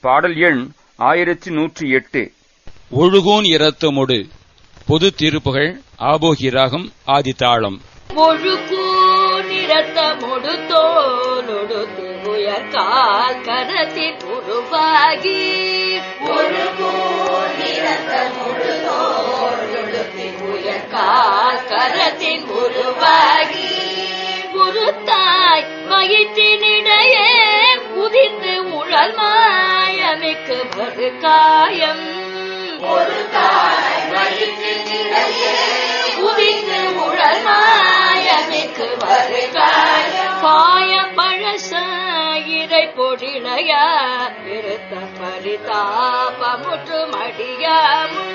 பாடல் எண் ஆயிரத்தி நூற்றி எட்டு. ஒழுகோன் இரத்தமொடு. பொது தீர்ப்புகள் ஆபோகி ராகம் கால் கரத்தின் உருவாகி. கால் கரத்தின் உருவாகி. உருத்தாய் வயிற்றினிடையே உதிர்ந்து உழல் மாயமிக்கு மறு காயம் ஒரு தாய் வயிற்றினிடையே உதிர்ந்து உழல் மாயமிக்கு மறு காயம் காயம் பழசாயிரை பொடிளையா பரிதாபமுற்று மடியாமும்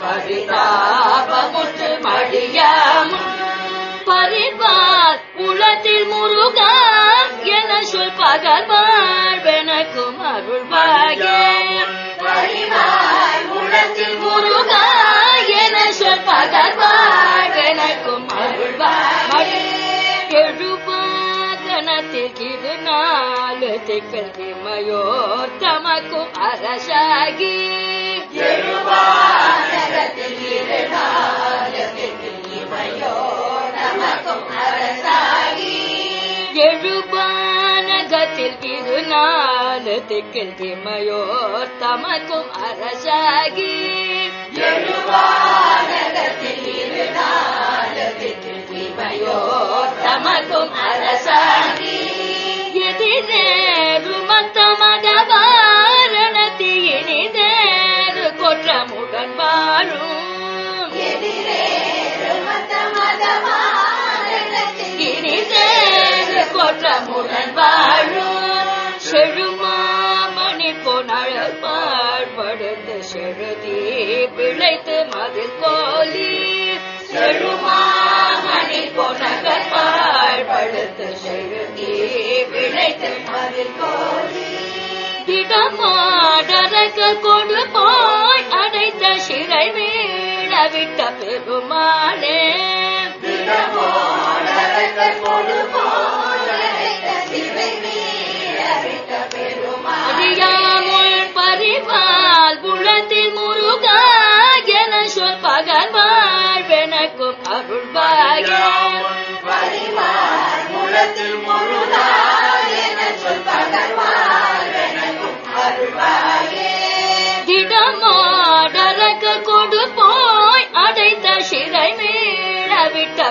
பரிதாபமுற்று மடியாம் பரிபா நாலு திக்கல் திமையோர் அரசாகி அரசாகி எழுபானகத்தில் இரு நாலு திக்கில் திமையோர் தமக்கும் அரசாகி எழுபானகத்தில் இரு நாலு திக்கில் திமையோர் தமக்கும் அரசாகி கொற்றமுடன் வாழும் செழுமாமணி பொனழல் பாழ்படுத்து செழுதி பிழைத்து மதில் கோலி. செழுமாமணி பொனகர் பாழ்படுத்து செழுதி பிழைத்து மதில் கோலி. திடமாடரக கொடு போய் அடைத்த சிறை வீழ விட்ட பெருமாளே. பகர்வாழ்வெனக்கும் அருள்வாய என சொல் அருள்வாயே கொடு போய் அடைத்த சிறை மீள விட்ட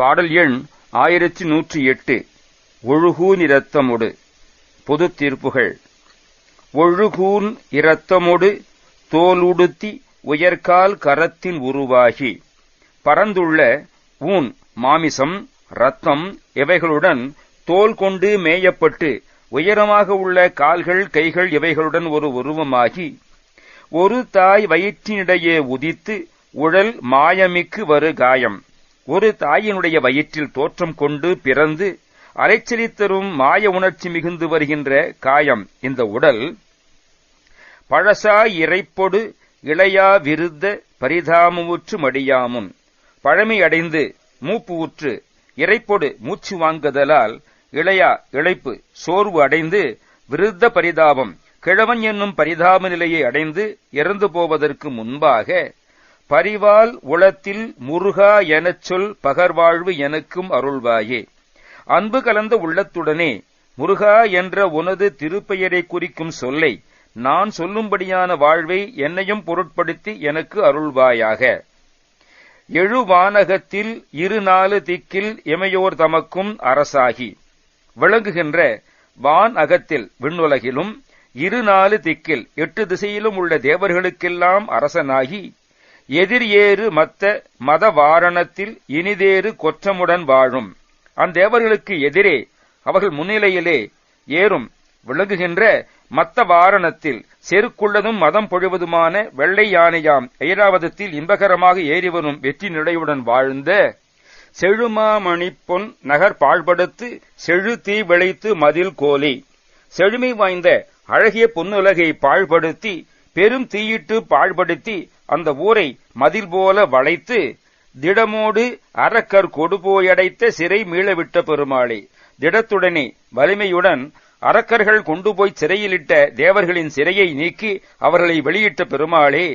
பாடல் எண் ஆயிரத்தி நூற்றி எட்டு. ஒழுகூன் இரத்தமொடு பொது தீர்ப்புகள். ஒழுகூன் இரத்தமொடு தோலுடுத்தி உயர்கால் கரத்தின் உருவாகி. பரந்துள்ள ஊன் மாமிசம் ரத்தம் இவைகளுடன் தோல் கொண்டு மேயப்பட்டு உயரமாக உள்ள கால்கள் கைகள் இவைகளுடன் ஒரு உருவமாகி ஒரு தாய் வயிற்றினிடையே உதித்து உழல் மாயமிக்கு வரு காயம். ஒரு தாயினுடைய வயிற்றில் தோற்றம் கொண்டு பிறந்து அலைச்சலி தரும் மாய உணர்ச்சி மிகுந்து வருகின்ற காயம். இந்த உடல் பழசா இறைப்பொடு இளையா விருத்த பரிதாமமுற்று மடியாமும். பழமை அடைந்து மூப்பு ஊற்று இறைப்பொடு மூச்சு வாங்குதலால் இளையா இழைப்பு சோர்வு அடைந்து விருத்த பரிதாபம். கிழவன் என்னும் பரிதாப நிலையை அடைந்து இறந்து போவதற்கு முன்பாக பரிவால் உளத்தில் முருகா எனச் சொல் பகர்வாழ்வு எனக்கும் அருள்வாயே. அன்பு கலந்த உள்ளத்துடனே முருகா என்ற உனது திருப்பெயரை குறிக்கும் சொல்லை நான் சொல்லும்படியான வாழ்வை என்னையும் பொருட்படுத்தி எனக்கு அருள்வாயாக. எழுவானகத்தில் இரு நாலு திக்கில் இமையோர் தமக்கும் அரசாகி. விளங்குகின்ற வான் அகத்தில் விண்ணுலகிலும் இரு நாலு திக்கில் எட்டு திசையிலும் உள்ள தேவர்களுக்கெல்லாம் அரசனாகி எதிரியேறு ஏறு மத்த மத வாரணத்தில் இனிதேறு கொற்றமுடன் வாழும். அந்தேவர்களுக்கு எதிரே அவர்கள் முன்னிலையிலே ஏறும். விளங்குகின்ற மத்த வாரணத்தில் செருக்குள்ளதும் மதம் பொழுவதுமான வெள்ளை யானையாம் ஐராவதத்தில் இன்பகரமாக ஏறி வரும் வெற்றி நிலையுடன் வாழ்ந்த செழுமாமணிப்பொன் நகர் பாழ்படுத்து செழு தீ விளைத்து மதில் கோலி. செழுமை வாய்ந்த அழகிய பொன்னுலகை பாழ்படுத்தி பெரும் தீயிட்டு பாழ்படுத்தி அந்த ஊரை மதில் போல வளைத்து திடமோடு அரக்கர் கொடுபோயடைத்த சிறை மீளவிட்ட பெருமாளே. திடத்துடனே வலிமையுடன் அரக்கர்கள் கொண்டு போய் சிறையிலிட்ட தேவர்களின் சிறையை நீக்கி அவர்களை வெளியிட்ட பெருமாளே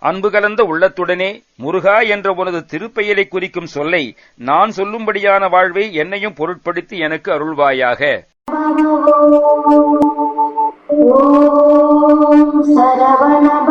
அன்பு கலந்த உள்ளத்துடனே முருகா என்ற உனது திருப்பெயரை குறிக்கும் சொல்லை நான் சொல்லும்படியான வாழ்வை என்னையும் பொருட்படுத்தி எனக்கு அருள்வாயாக. சரவணப